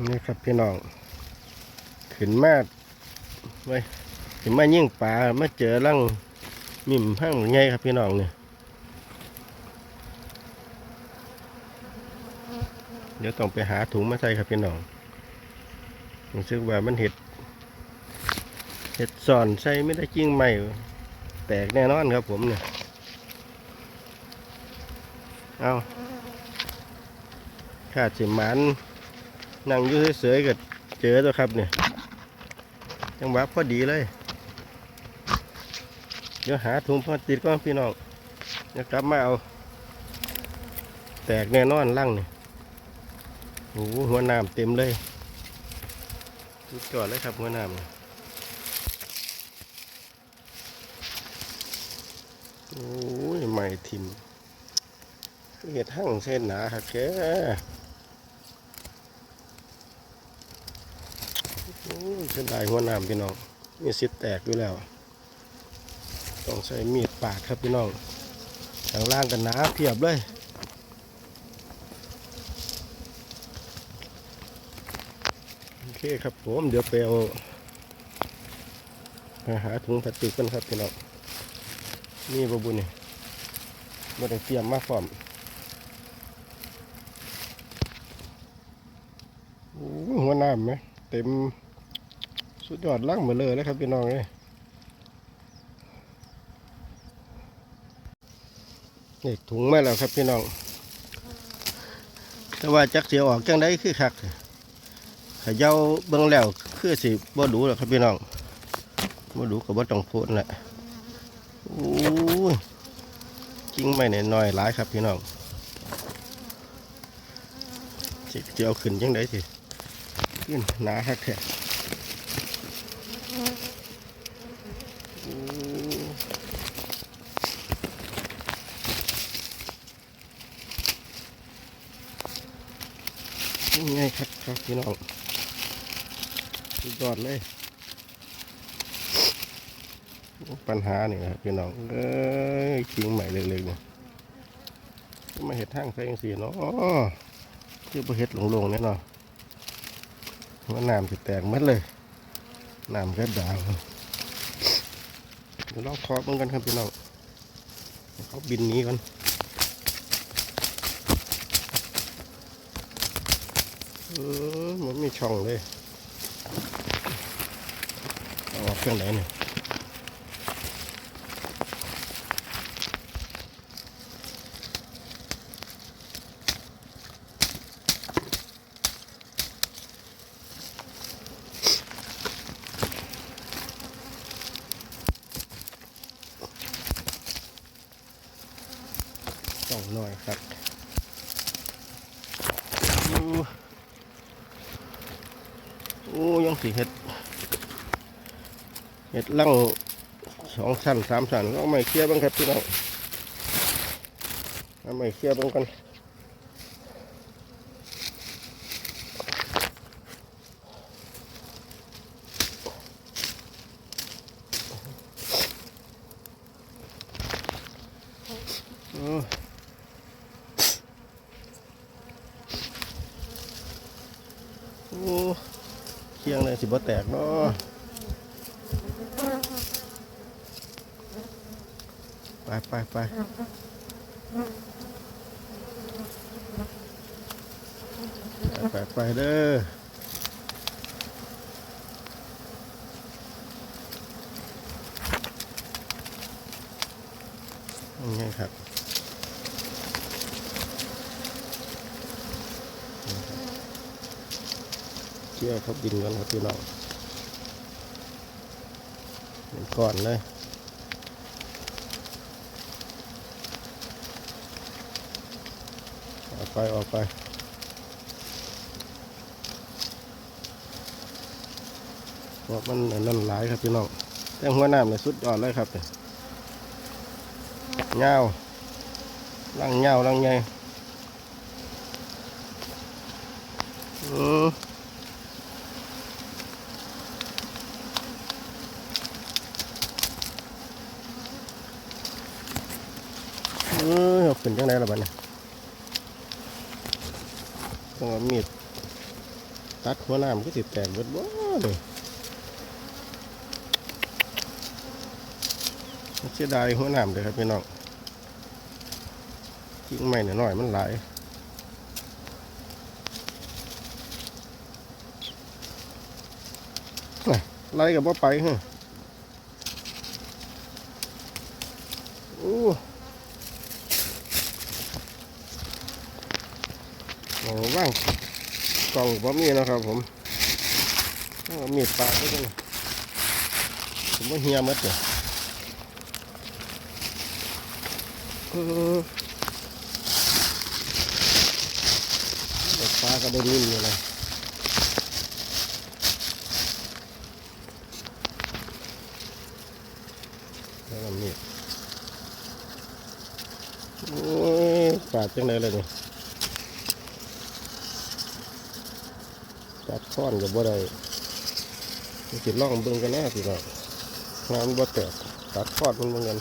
นี่ครับพี่น้องขึ้นมาไว้ขึ้นมายิ่งป่ามาเจอรังมิ่มห้างไงครับพี่น้องเนี่ยเดี๋ยวต้องไปหาถุงมาใส่ครับพี่น้องรู้สึกว่ามันเห็ดเห็ดสอนใส่ไม่ได้จริงไหม่แตกแน่นอนครับผมเนี่ยเอาขาดสิมัน นั่งอยู่เฉยๆก็เจอตัวครับเนี่ยจังหวะพอดีเลย เดี๋ยวหาถุงพลาสติกก่อนพี่น้องเดี๋ยวกลับมาเอา แตกแน่นอนลั่งเนี่ยโอ้โหหัวน้ำเต็มเลยสุดยอดเลยครับหัวน้ำโอ้ยใหม่ทิมเห็ดหั่งเส้นหนาครับแก เส้นได้หัวน้ำพี่น้องมีสิทธิ์แตกอยู่แล้ว ต้องใช้มีดปาดครับพี่น้องข้างล่างกันหนาเพียบเลยโอเคครับผมเดี๋ยวไปเอาไปหาถุงพลาสติกกันครับพี่น้องนี่บะบุญนี่ไม่ได้เตรียมมาพร้อมหัวน้ำไหมเต็ม สุดยอดล่างหมดเลยแล้วครับพี่น้องเลยนี่ถุงมาแล้วครับพี่น้อง แต่ว่าจักเสียออกจังได้คือคักขย่าเบิ่งแล้วคือสิบ่ดูหรอกครับพี่น้องบ่ดูก็บ่ต้องพูดแหละโอ้ยกิ้งไม่นน้อยหลายครับพี่น้องสิจะเอาขึ้นจังไดสิขึ้นหนาคักแท้ โอ้นี่ไงครับครับพี่น้องสุดยอดเลย ปัญหานี่ครับพี่น้องเอ้ยิงใหม่เล็กๆเนี่ยมาเห็ดทางใส่ยังสีเนาะคือประเห็ดหลงๆเนี่ยเนาะว่าน้ำจะแตกหมัดเลย น้ำก็ด่างเดี๋ยวลองเคาะมันกันครับพี่น้องเขาบินหนี้กันเออมันไม่ช่องเลยเอาออกเครื่องไหนเนี่ย หน่อยครับโอ้ยังสีเห็ดเห็ดลังสองชั้นสามชั้นเอาไม้เคลียร์บ้างครับพี่น้องเอาไม้เคลียร์บ้างกันโอ้โอ้เคี ยงเลยสิบ่แตกเนาะไปไปไปไปไปเด้อยังไงครับ เชี่ยวเขาบินกันครับพี่น้องเป็นก่อนเลยออกไปออกไปเพราะมันนั่นหลายครับพี่น้องแต่หัวหน้ำเนี่ยสุดยอดเลยครับเนี่ยเงาลังเงาลังไงอืมเออ เอาขึ้นจังไดล่ะบัดนี่ยต้องเอามีดตัดหัวน้ำก็ติดแตกเบิดบ่เลยเสียดายหัวน้ำเลยครับพี่น้องกิ่งไม้หน่อยมันหลายไล่กับว่าไปฮะโอ้โหว่าง กล่องบ่มีนะครับ ผมมีดปาด้วยกันะผมว่าเฮียมัดเนี่ยปลาก็ได้นิ่มอยู่เลยแล้วมีดโอ้ยปาจังเลยเลยเนี่ย ตัดค้อนกับบ่ได้สิล่องเบิ่งกันแน่พี่น้องงานบ่แตกตัดค้อนมันเหมือนกัน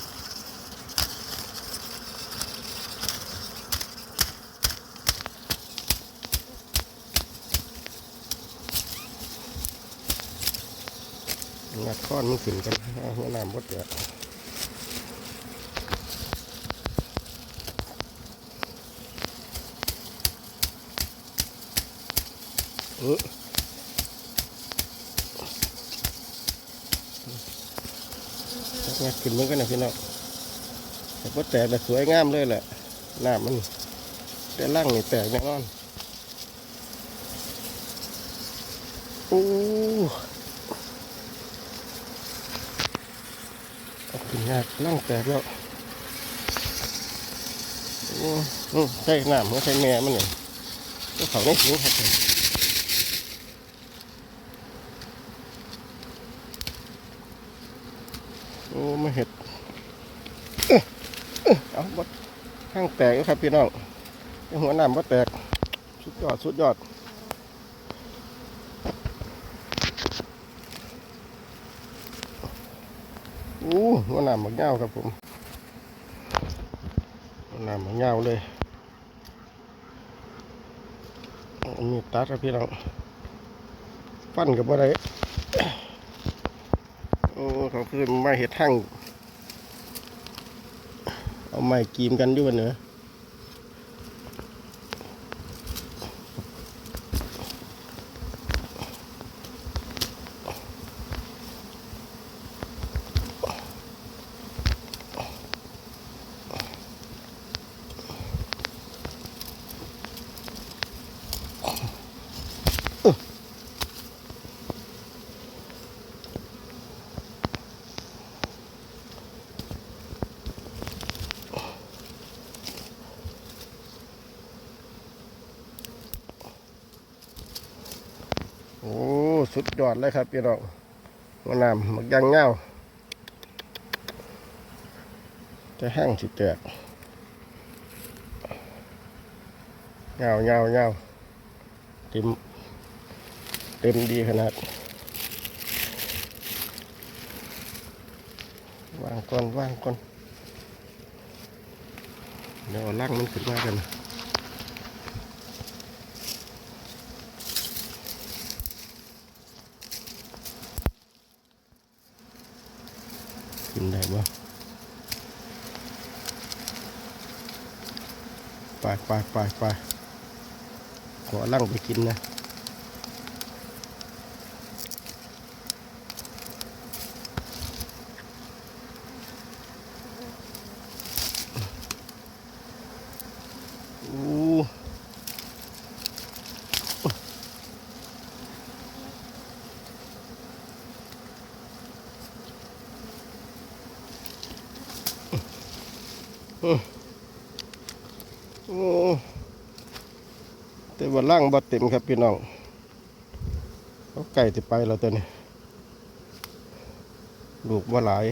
งัดค้อนมันขึ้นกันเอาหัวน้ำบ่แตกเออ งัดขึ้นมันก็นะพี่น้องแต่พอแตกแต่สวยงามเลยแหละหน้ามันแต่ล่างนี่แตกแน่นอนโอ้เอาขึ้นยากล่างแตกแล้วโอ้ใช่หน้ำมันใช่แม่มันเนี่ยก็เขาไม่ถึงครับ อ้มาเห็ดเอาบดข้างแตกแล้วครับพี่น้องหัวหน้ำบ่แตกสุดยอดสุดยอดอู้หัวหน้ำบักเงาครับผมหัวหน้ำบักเงาเลยมีตัดครับพี่น้องฟันกับอะไร เขาขึ้นมาเห็ดทั้งเอาไม้กีมกันด้วยเนอ โอ้สุดยอดเลยครับพี่น้องมะนาวมักยางเงาจะแห้งสิแตกเงาเงาเงาเต็มเต็มดีขนาดวางก่อนวางก่อนเดี๋ยวล่างมันขึ้นมากัน กินได้บ่ไปไปไปไปขอลั่งไปกินนะอู้โอ้แต่ ว่าล่างบ่เต็มครับพี่น้องเขาไก่จะไปแล้วตัวนี้ลูกว่าหลาย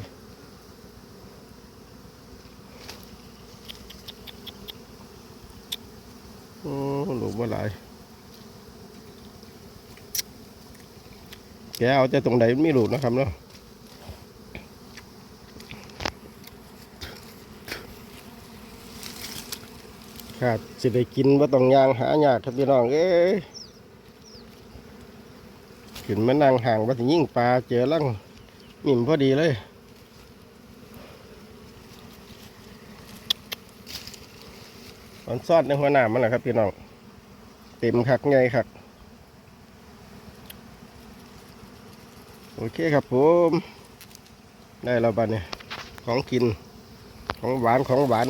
โอ้ลูกว่าหลายแกเอาแต่ตรงไหนมันมีลูกนะครับเนาะ ขาดสิได้กินว่าต้องยางหายากครับพี่น้องเอ้ยขึ้นมานั่งห่างว่าสิยิ่งปลาเจอลังมิ่มพอดีเลยตอนซอดในหัวหน้ามันแหละครับพี่น้องเต็มคักไงคักโอเคครับผม ได้แล้วบ้านเนี่ยของกินของหวานของหวาน